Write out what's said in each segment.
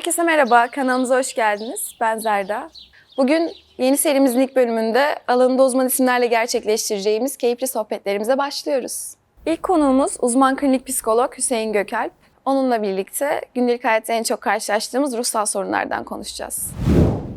Herkese merhaba, kanalımıza hoş geldiniz. Ben Zerda. Bugün yeni serimizin ilk bölümünde alanında uzman isimlerle gerçekleştireceğimiz keyifli sohbetlerimize başlıyoruz. İlk konuğumuz uzman klinik psikolog Hüseyin Gökalp. Onunla birlikte gündelik hayatta en çok karşılaştığımız ruhsal sorunlardan konuşacağız.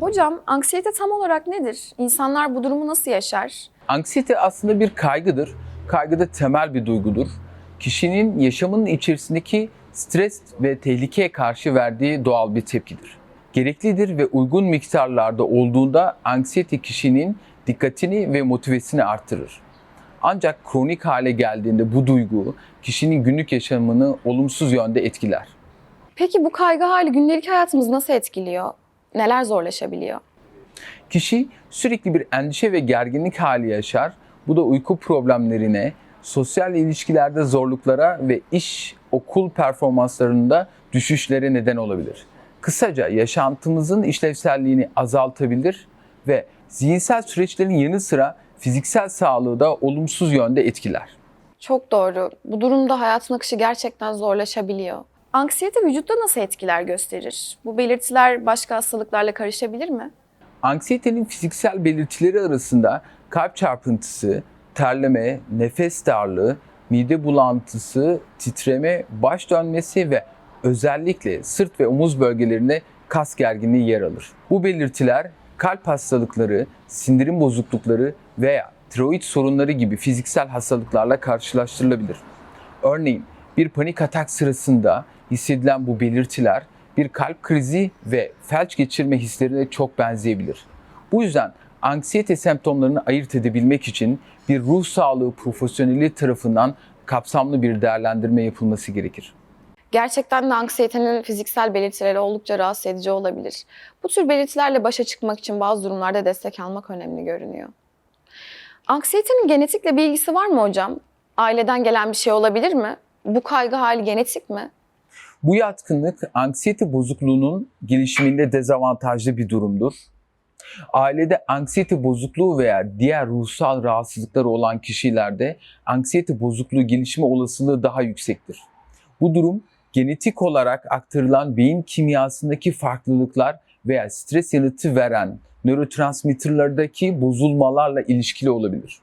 Hocam, anksiyete tam olarak nedir? İnsanlar bu durumu nasıl yaşar? Anksiyete aslında bir kaygıdır. Kaygı da temel bir duygudur. Kişinin yaşamının içerisindeki stres ve tehlikeye karşı verdiği doğal bir tepkidir. Gereklidir ve uygun miktarlarda olduğunda anksiyete kişinin dikkatini ve motivesini artırır. Ancak kronik hale geldiğinde bu duygu kişinin günlük yaşamını olumsuz yönde etkiler. Peki bu kaygı hali gündelik hayatımızı nasıl etkiliyor? Neler zorlaşabiliyor? Kişi sürekli bir endişe ve gerginlik hali yaşar. Bu da uyku problemlerine, sosyal ilişkilerde zorluklara ve iş, okul performanslarında düşüşlere neden olabilir. Kısaca yaşantımızın işlevselliğini azaltabilir ve zihinsel süreçlerin yanı sıra fiziksel sağlığı da olumsuz yönde etkiler. Çok doğru. Bu durumda hayatın akışı gerçekten zorlaşabiliyor. Anksiyete vücutta nasıl etkiler gösterir? Bu belirtiler başka hastalıklarla karışabilir mi? Anksiyetenin fiziksel belirtileri arasında kalp çarpıntısı, terleme, nefes darlığı, mide bulantısı, titreme, baş dönmesi ve özellikle sırt ve omuz bölgelerinde kas gerginliği yer alır. Bu belirtiler kalp hastalıkları, sindirim bozuklukları veya tiroid sorunları gibi fiziksel hastalıklarla karşılaştırılabilir. Örneğin bir panik atak sırasında hissedilen bu belirtiler bir kalp krizi ve felç geçirme hislerine çok benzeyebilir. Bu yüzden anksiyete semptomlarını ayırt edebilmek için bir ruh sağlığı profesyoneli tarafından kapsamlı bir değerlendirme yapılması gerekir. Gerçekten de anksiyetenin fiziksel belirtileri oldukça rahatsız edici olabilir. Bu tür belirtilerle başa çıkmak için bazı durumlarda destek almak önemli görünüyor. Anksiyetenin genetikle bir ilgisi var mı hocam? Aileden gelen bir şey olabilir mi? Bu kaygı hali genetik mi? Bu yatkınlık anksiyete bozukluğunun gelişiminde dezavantajlı bir durumdur. Ailede anksiyete bozukluğu veya diğer ruhsal rahatsızlıkları olan kişilerde anksiyete bozukluğu gelişme olasılığı daha yüksektir. Bu durum genetik olarak aktarılan beyin kimyasındaki farklılıklar veya stres yanıtı veren nörotransmitterlardaki bozulmalarla ilişkili olabilir.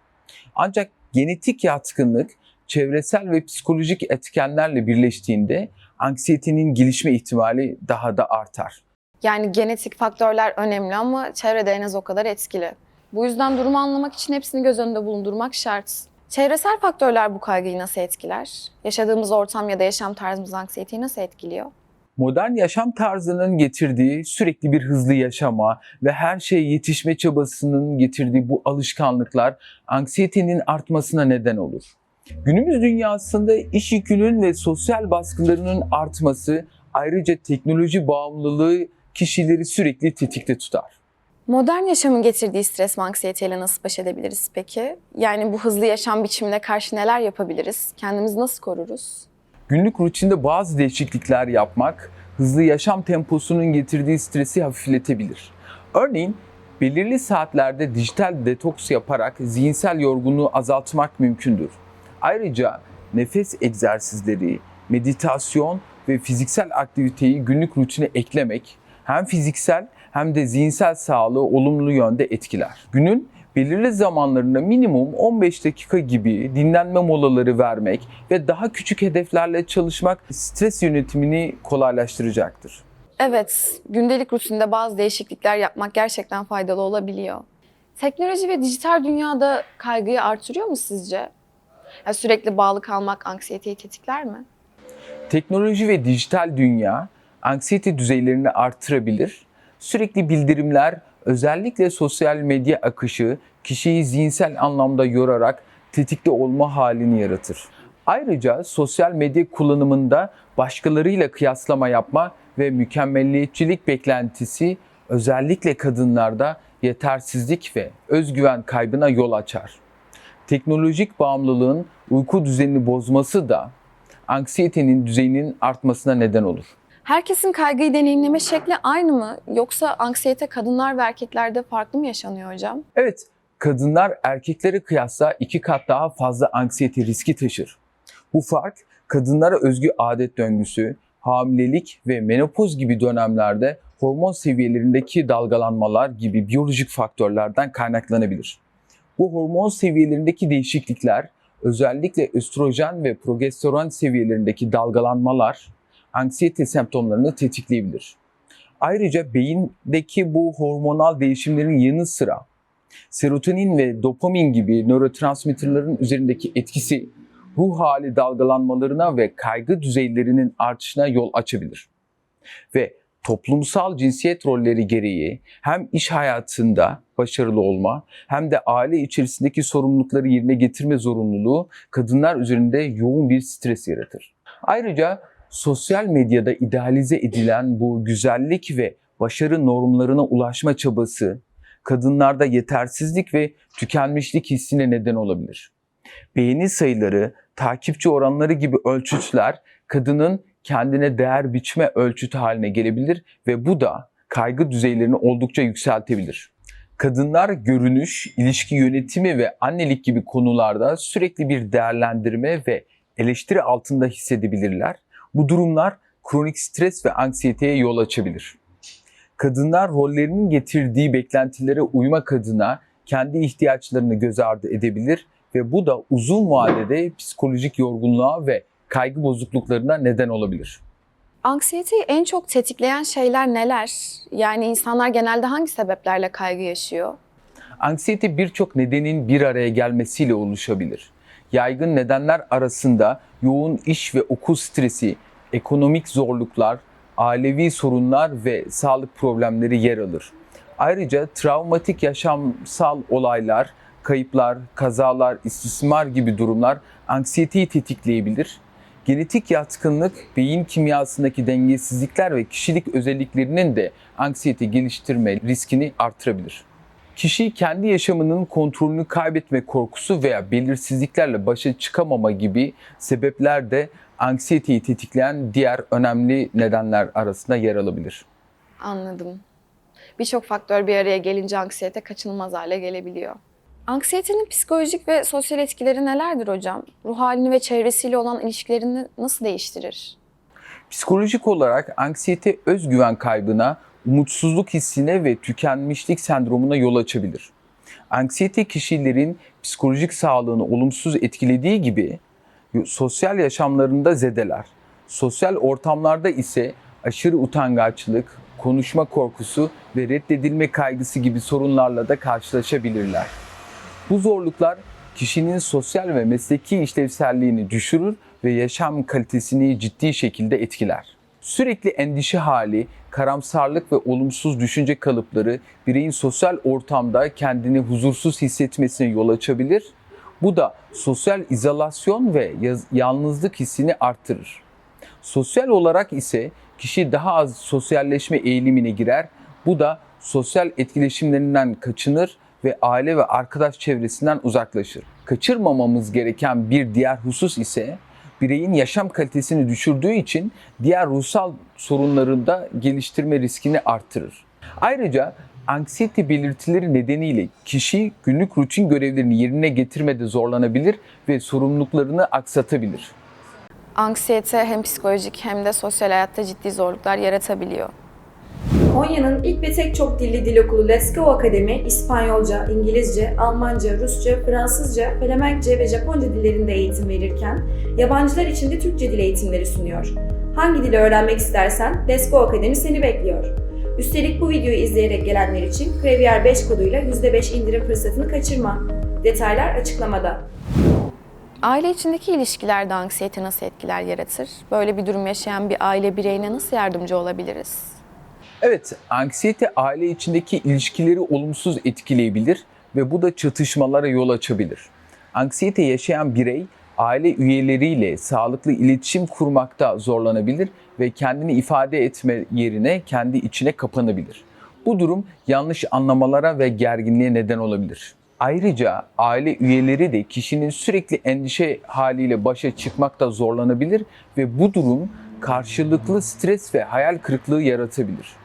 Ancak genetik yatkınlık çevresel ve psikolojik etkenlerle birleştiğinde anksiyetenin gelişme ihtimali daha da artar. Yani genetik faktörler önemli ama çevrede en az o kadar etkili. Bu yüzden durumu anlamak için hepsini göz önünde bulundurmak şart. Çevresel faktörler bu kaygıyı nasıl etkiler? Yaşadığımız ortam ya da yaşam tarzımız anksiyeteyi nasıl etkiliyor? Modern yaşam tarzının getirdiği sürekli bir hızlı yaşama ve her şeye yetişme çabasının getirdiği bu alışkanlıklar anksiyetenin artmasına neden olur. Günümüz dünyasında iş yükünün ve sosyal baskılarının artması ayrıca teknoloji bağımlılığı kişileri sürekli tetikte tutar. Modern yaşamın getirdiği stres ve anksiyeteyle nasıl baş edebiliriz peki? Yani bu hızlı yaşam biçimine karşı neler yapabiliriz? Kendimizi nasıl koruruz? Günlük rutinde bazı değişiklikler yapmak hızlı yaşam temposunun getirdiği stresi hafifletebilir. Örneğin belirli saatlerde dijital detoks yaparak zihinsel yorgunluğu azaltmak mümkündür. Ayrıca nefes egzersizleri, meditasyon ve fiziksel aktiviteyi günlük rutine eklemek hem fiziksel hem de zihinsel sağlığı olumlu yönde etkiler. Günün belirli zamanlarında minimum 15 dakika gibi dinlenme molaları vermek ve daha küçük hedeflerle çalışmak stres yönetimini kolaylaştıracaktır. Evet, gündelik rutinde bazı değişiklikler yapmak gerçekten faydalı olabiliyor. Teknoloji ve dijital dünyada kaygıyı artırıyor mu sizce? Ya sürekli bağlı kalmak anksiyeteyi tetikler mi? Teknoloji ve dijital dünya anksiyete düzeylerini artırabilir. Sürekli bildirimler, özellikle sosyal medya akışı kişiyi zihinsel anlamda yorarak tetikte olma halini yaratır. Ayrıca sosyal medya kullanımında başkalarıyla kıyaslama yapma ve mükemmelliyetçilik beklentisi özellikle kadınlarda yetersizlik ve özgüven kaybına yol açar. Teknolojik bağımlılığın uyku düzenini bozması da anksiyetenin düzeyinin artmasına neden olur. Herkesin kaygıyı deneyimleme şekli aynı mı? Yoksa anksiyete kadınlar ve erkeklerde farklı mı yaşanıyor hocam? Evet, kadınlar erkeklere kıyasla iki kat daha fazla anksiyete riski taşır. Bu fark kadınlara özgü adet döngüsü, hamilelik ve menopoz gibi dönemlerde hormon seviyelerindeki dalgalanmalar gibi biyolojik faktörlerden kaynaklanabilir. Bu hormon seviyelerindeki değişiklikler özellikle östrojen ve progesteron seviyelerindeki dalgalanmalar anksiyete semptomlarını tetikleyebilir. Ayrıca beyindeki bu hormonal değişimlerin yanı sıra serotonin ve dopamin gibi nörotransmitterlerin üzerindeki etkisi ruh hali dalgalanmalarına ve kaygı düzeylerinin artışına yol açabilir. Ve toplumsal cinsiyet rolleri gereği hem iş hayatında başarılı olma hem de aile içerisindeki sorumlulukları yerine getirme zorunluluğu kadınlar üzerinde yoğun bir stres yaratır. Ayrıca sosyal medyada idealize edilen bu güzellik ve başarı normlarına ulaşma çabası kadınlarda yetersizlik ve tükenmişlik hissine neden olabilir. Beğeni sayıları, takipçi oranları gibi ölçütler kadının kendine değer biçme ölçütü haline gelebilir ve bu da kaygı düzeylerini oldukça yükseltebilir. Kadınlar görünüş, ilişki yönetimi ve annelik gibi konularda sürekli bir değerlendirme ve eleştiri altında hissedebilirler. Bu durumlar kronik stres ve anksiyeteye yol açabilir. Kadınlar rollerinin getirdiği beklentilere uymak adına kendi ihtiyaçlarını göz ardı edebilir ve bu da uzun vadede psikolojik yorgunluğa ve kaygı bozukluklarına neden olabilir. Anksiyeteyi en çok tetikleyen şeyler neler? Yani insanlar genelde hangi sebeplerle kaygı yaşıyor? Anksiyete birçok nedenin bir araya gelmesiyle oluşabilir. Yaygın nedenler arasında yoğun iş ve okul stresi, ekonomik zorluklar, ailevi sorunlar ve sağlık problemleri yer alır. Ayrıca travmatik yaşamsal olaylar, kayıplar, kazalar, istismar gibi durumlar anksiyeteyi tetikleyebilir. Genetik yatkınlık, beyin kimyasındaki dengesizlikler ve kişilik özelliklerinin de anksiyete geliştirme riskini artırabilir. Kişi kendi yaşamının kontrolünü kaybetme korkusu veya belirsizliklerle başa çıkamama gibi sebepler de anksiyeteyi tetikleyen diğer önemli nedenler arasında yer alabilir. Anladım. Birçok faktör bir araya gelince anksiyete kaçınılmaz hale gelebiliyor. Anksiyetenin psikolojik ve sosyal etkileri nelerdir hocam? Ruh halini ve çevresiyle olan ilişkilerini nasıl değiştirir? Psikolojik olarak anksiyete özgüven kaybına, umutsuzluk hissine ve tükenmişlik sendromuna yol açabilir. Anksiyete kişilerin psikolojik sağlığını olumsuz etkilediği gibi sosyal yaşamlarında zedeler. Sosyal ortamlarda ise aşırı utangaçlık, konuşma korkusu ve reddedilme kaygısı gibi sorunlarla da karşılaşabilirler. Bu zorluklar kişinin sosyal ve mesleki işlevselliğini düşürür ve yaşam kalitesini ciddi şekilde etkiler. Sürekli endişe hali, karamsarlık ve olumsuz düşünce kalıpları bireyin sosyal ortamda kendini huzursuz hissetmesine yol açabilir. Bu da sosyal izolasyon ve yalnızlık hissini artırır. Sosyal olarak ise kişi daha az sosyalleşme eğilimine girer. Bu da sosyal etkileşimlerinden kaçınır ve aile ve arkadaş çevresinden uzaklaşır. Kaçırmamamız gereken bir diğer husus ise bireyin yaşam kalitesini düşürdüğü için diğer ruhsal sorunlarında geliştirme riskini artırır. Ayrıca anksiyete belirtileri nedeniyle kişi günlük rutin görevlerini yerine getirmede zorlanabilir ve sorumluluklarını aksatabilir. Anksiyete hem psikolojik hem de sosyal hayatta ciddi zorluklar yaratabiliyor. Konya'nın ilk ve tek çok dilli dil okulu Let's Go Akademi, İspanyolca, İngilizce, Almanca, Rusça, Fransızca, Felemenkçe ve Japonca dillerinde eğitim verirken, yabancılar için de Türkçe dil eğitimleri sunuyor. Hangi dili öğrenmek istersen Let's Go Akademi seni bekliyor. Üstelik bu videoyu izleyerek gelenler için Krevier 5 koduyla %5 indirim fırsatını kaçırma. Detaylar açıklamada. Aile içindeki ilişkilerde anksiyete nasıl etkiler yaratır? Böyle bir durum yaşayan bir aile bireyine nasıl yardımcı olabiliriz? Evet, anksiyete aile içindeki ilişkileri olumsuz etkileyebilir ve bu da çatışmalara yol açabilir. Anksiyete yaşayan birey aile üyeleriyle sağlıklı iletişim kurmakta zorlanabilir ve kendini ifade etme yerine kendi içine kapanabilir. Bu durum yanlış anlamalara ve gerginliğe neden olabilir. Ayrıca aile üyeleri de kişinin sürekli endişe haliyle başa çıkmakta zorlanabilir ve bu durum karşılıklı stres ve hayal kırıklığı yaratabilir.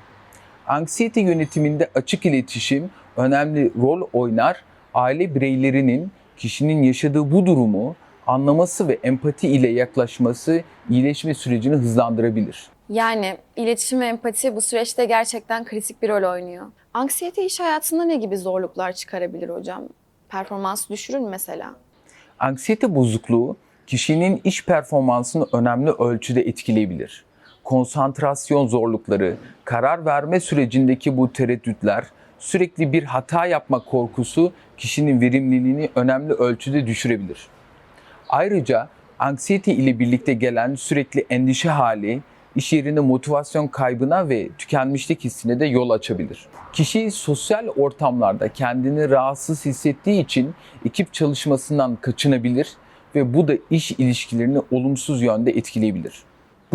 Anksiyete yönetiminde açık iletişim önemli rol oynar. Aile bireylerinin kişinin yaşadığı bu durumu anlaması ve empati ile yaklaşması iyileşme sürecini hızlandırabilir. Yani iletişim ve empati bu süreçte gerçekten kritik bir rol oynuyor. Anksiyete iş hayatında ne gibi zorluklar çıkarabilir hocam? Performansı düşürür mü mesela? Anksiyete bozukluğu kişinin iş performansını önemli ölçüde etkileyebilir. Konsantrasyon zorlukları, karar verme sürecindeki bu tereddütler, sürekli bir hata yapma korkusu kişinin verimliliğini önemli ölçüde düşürebilir. Ayrıca anksiyete ile birlikte gelen sürekli endişe hali, iş yerinde motivasyon kaybına ve tükenmişlik hissine de yol açabilir. Kişi sosyal ortamlarda kendini rahatsız hissettiği için ekip çalışmasından kaçınabilir ve bu da iş ilişkilerini olumsuz yönde etkileyebilir.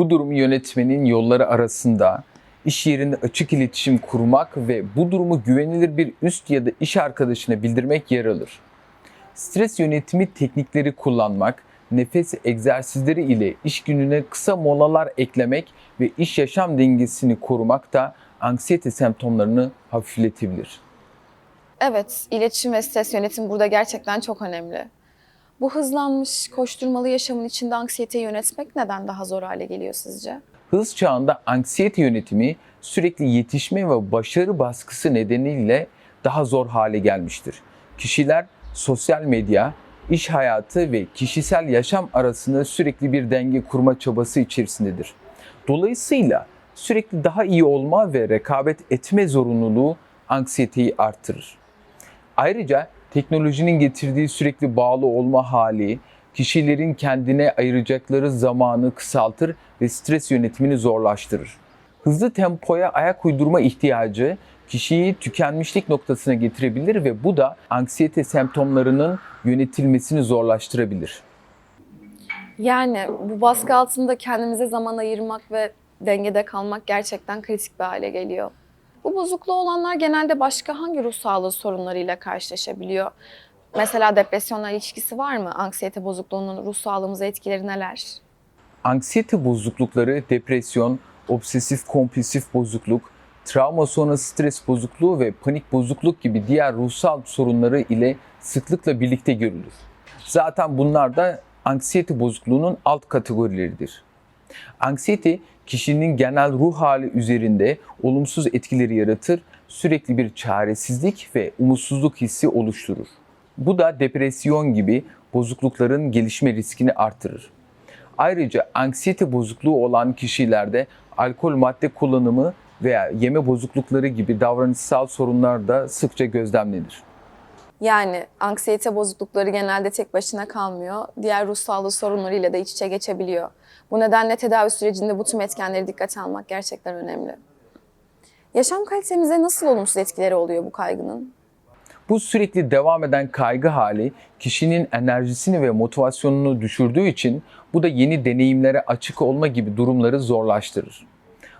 Bu durumu yönetmenin yolları arasında iş yerinde açık iletişim kurmak ve bu durumu güvenilir bir üst ya da iş arkadaşına bildirmek yer alır. Stres yönetimi teknikleri kullanmak, nefes egzersizleri ile iş gününe kısa molalar eklemek ve iş yaşam dengesini korumak da anksiyete semptomlarını hafifletebilir. Evet, iletişim ve stres yönetimi burada gerçekten çok önemli. Bu hızlanmış, koşturmalı yaşamın içinde anksiyeteyi yönetmek neden daha zor hale geliyor sizce? Hız çağında anksiyete yönetimi sürekli yetişme ve başarı baskısı nedeniyle daha zor hale gelmiştir. Kişiler sosyal medya, iş hayatı ve kişisel yaşam arasında sürekli bir denge kurma çabası içerisindedir. Dolayısıyla sürekli daha iyi olma ve rekabet etme zorunluluğu anksiyeteyi artırır. Ayrıca teknolojinin getirdiği sürekli bağlı olma hali, kişilerin kendine ayıracakları zamanı kısaltır ve stres yönetimini zorlaştırır. Hızlı tempoya ayak uydurma ihtiyacı kişiyi tükenmişlik noktasına getirebilir ve bu da anksiyete semptomlarının yönetilmesini zorlaştırabilir. Yani bu baskı altında kendimize zaman ayırmak ve dengede kalmak gerçekten kritik bir hale geliyor. Bu bozukluğu olanlar genelde başka hangi ruh sağlığı sorunlarıyla karşılaşabiliyor? Mesela depresyonla ilişkisi var mı? Anksiyete bozukluğunun ruh sağlığımıza etkileri neler? Anksiyete bozuklukları depresyon, obsesif kompulsif bozukluk, travma sonrası stres bozukluğu ve panik bozukluk gibi diğer ruhsal sorunları ile sıklıkla birlikte görülür. Zaten bunlar da anksiyete bozukluğunun alt kategorileridir. Anksiyete kişinin genel ruh hali üzerinde olumsuz etkileri yaratır, sürekli bir çaresizlik ve umutsuzluk hissi oluşturur. Bu da depresyon gibi bozuklukların gelişme riskini artırır. Ayrıca anksiyete bozukluğu olan kişilerde alkol madde kullanımı veya yeme bozuklukları gibi davranışsal sorunlar da sıkça gözlemlenir. Yani anksiyete bozuklukları genelde tek başına kalmıyor. Diğer ruh sağlığı sorunlarıyla da iç içe geçebiliyor. Bu nedenle tedavi sürecinde bu tüm etkenleri dikkate almak gerçekten önemli. Yaşam kalitemize nasıl olumsuz etkileri oluyor bu kaygının? Bu sürekli devam eden kaygı hali kişinin enerjisini ve motivasyonunu düşürdüğü için bu da yeni deneyimlere açık olma gibi durumları zorlaştırır.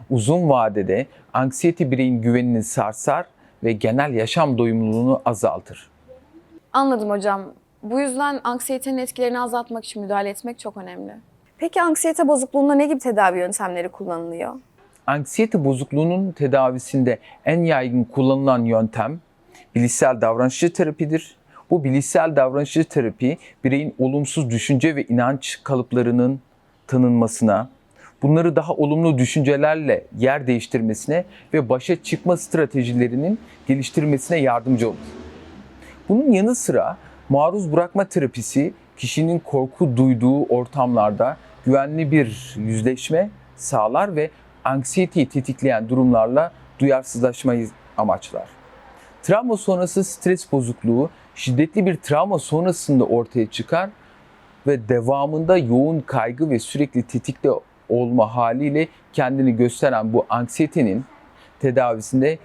Uzun vadede anksiyete bireyin güvenini sarsar ve genel yaşam doyumluluğunu azaltır. Anladım hocam. Bu yüzden anksiyetenin etkilerini azaltmak için müdahale etmek çok önemli. Peki anksiyete bozukluğunda ne gibi tedavi yöntemleri kullanılıyor? Anksiyete bozukluğunun tedavisinde en yaygın kullanılan yöntem bilişsel davranışçı terapidir. Bu bilişsel davranışçı terapi bireyin olumsuz düşünce ve inanç kalıplarının tanınmasına, bunları daha olumlu düşüncelerle yer değiştirmesine ve başa çıkma stratejilerinin geliştirmesine yardımcı olur. Bunun yanı sıra maruz bırakma terapisi kişinin korku duyduğu ortamlarda güvenli bir yüzleşme sağlar ve anksiyeteyi tetikleyen durumlarla duyarsızlaşmayı amaçlar. Travma sonrası stres bozukluğu şiddetli bir travma sonrasında ortaya çıkar ve devamında yoğun kaygı ve sürekli tetikte olma haliyle kendini gösteren bu anksiyetenin tedavisinde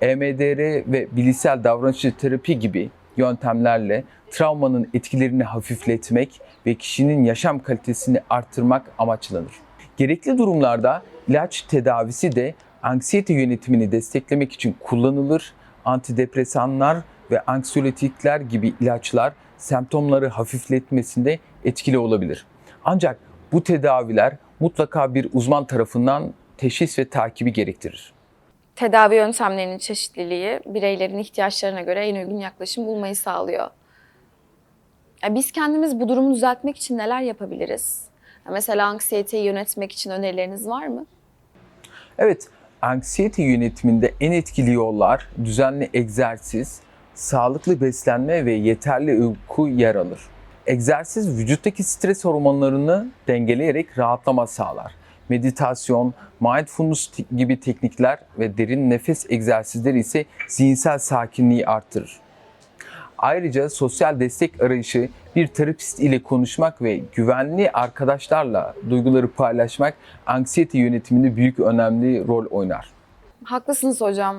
EMDR ve bilişsel davranışçı terapi gibi yöntemlerle travmanın etkilerini hafifletmek ve kişinin yaşam kalitesini arttırmak amaçlanır. Gerekli durumlarda ilaç tedavisi de anksiyete yönetimini desteklemek için kullanılır. Antidepresanlar ve anksiyoletikler gibi ilaçlar semptomları hafifletmesinde etkili olabilir. Ancak bu tedaviler mutlaka bir uzman tarafından teşhis ve takibi gerektirir. Tedavi yöntemlerinin çeşitliliği bireylerin ihtiyaçlarına göre en uygun yaklaşım bulmayı sağlıyor. Biz kendimiz bu durumu düzeltmek için neler yapabiliriz? Ya mesela anksiyeteyi yönetmek için önerileriniz var mı? Evet, anksiyete yönetiminde en etkili yollar düzenli egzersiz, sağlıklı beslenme ve yeterli uyku yer alır. Egzersiz vücuttaki stres hormonlarını dengeleyerek rahatlama sağlar. Meditasyon, mindfulness gibi teknikler ve derin nefes egzersizleri ise zihinsel sakinliği artırır. Ayrıca sosyal destek arayışı, bir terapist ile konuşmak ve güvenli arkadaşlarla duyguları paylaşmak anksiyete yönetiminde büyük önemli rol oynar. Haklısınız hocam.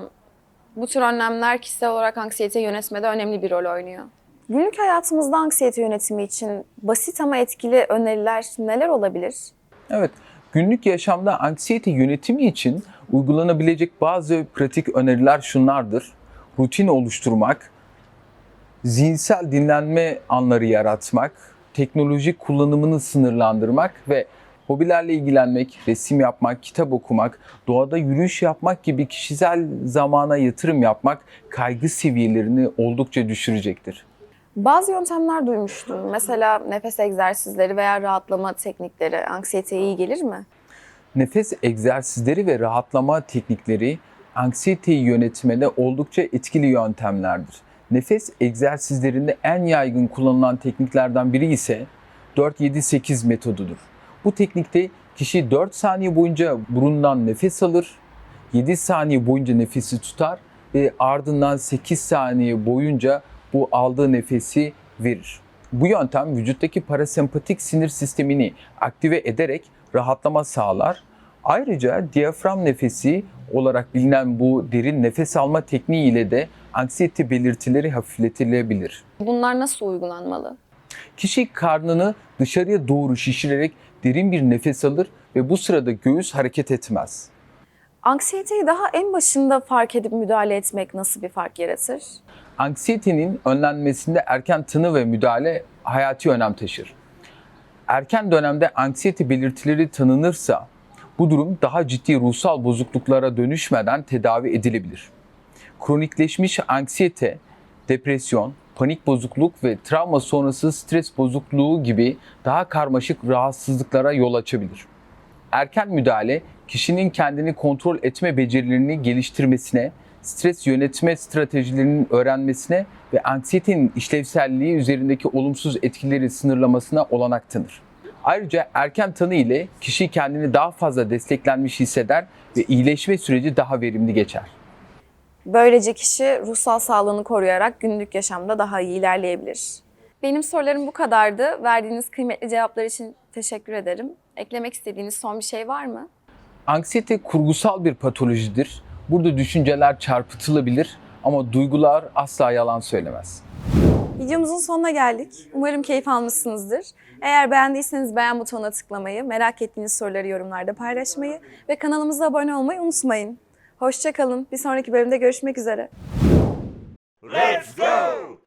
Bu tür önlemler kişisel olarak anksiyeteyi yönetmede önemli bir rol oynuyor. Günlük hayatımızda anksiyete yönetimi için basit ama etkili öneriler neler olabilir? Evet, günlük yaşamda anksiyete yönetimi için uygulanabilecek bazı pratik öneriler şunlardır. Rutin oluşturmak, zihinsel dinlenme anları yaratmak, teknoloji kullanımını sınırlandırmak ve hobilerle ilgilenmek, resim yapmak, kitap okumak, doğada yürüyüş yapmak gibi kişisel zamana yatırım yapmak kaygı seviyelerini oldukça düşürecektir. Bazı yöntemler duymuştum. Mesela nefes egzersizleri veya rahatlama teknikleri anksiyeteye iyi gelir mi? Nefes egzersizleri ve rahatlama teknikleri anksiyeteyi yönetmede oldukça etkili yöntemlerdir. Nefes egzersizlerinde en yaygın kullanılan tekniklerden biri ise 4-7-8 metodudur. Bu teknikte kişi 4 saniye boyunca burundan nefes alır, 7 saniye boyunca nefesi tutar ve ardından 8 saniye boyunca bu aldığı nefesi verir. Bu yöntem vücuttaki parasempatik sinir sistemini aktive ederek rahatlama sağlar. Ayrıca diyafram nefesi olarak bilinen bu derin nefes alma tekniği ile de anksiyete belirtileri hafifletilebilir. Bunlar nasıl uygulanmalı? Kişi karnını dışarıya doğru şişirerek derin bir nefes alır ve bu sırada göğüs hareket etmez. Anksiyeteyi daha en başında fark edip müdahale etmek nasıl bir fark yaratır? Anksiyetenin önlenmesinde erken tanı ve müdahale hayati önem taşır. Erken dönemde anksiyete belirtileri tanınırsa bu durum daha ciddi ruhsal bozukluklara dönüşmeden tedavi edilebilir. Kronikleşmiş anksiyete, depresyon, panik bozukluk ve travma sonrası stres bozukluğu gibi daha karmaşık rahatsızlıklara yol açabilir. Erken müdahale kişinin kendini kontrol etme becerilerini geliştirmesine, stres yönetme stratejilerinin öğrenmesine ve anksiyetenin işlevselliği üzerindeki olumsuz etkileri sınırlamasına olanak tanır. Ayrıca erken tanı ile kişi kendini daha fazla desteklenmiş hisseder ve iyileşme süreci daha verimli geçer. Böylece kişi ruhsal sağlığını koruyarak günlük yaşamda daha iyi ilerleyebilir. Benim sorularım bu kadardı. Verdiğiniz kıymetli cevaplar için teşekkür ederim. Eklemek istediğiniz son bir şey var mı? Anksiyete kurgusal bir patolojidir. Burada düşünceler çarpıtılabilir ama duygular asla yalan söylemez. Videomuzun sonuna geldik. Umarım keyif almışsınızdır. Eğer beğendiyseniz beğen butonuna tıklamayı, merak ettiğiniz soruları yorumlarda paylaşmayı ve kanalımıza abone olmayı unutmayın. Hoşçakalın. Bir sonraki bölümde görüşmek üzere. Let's go!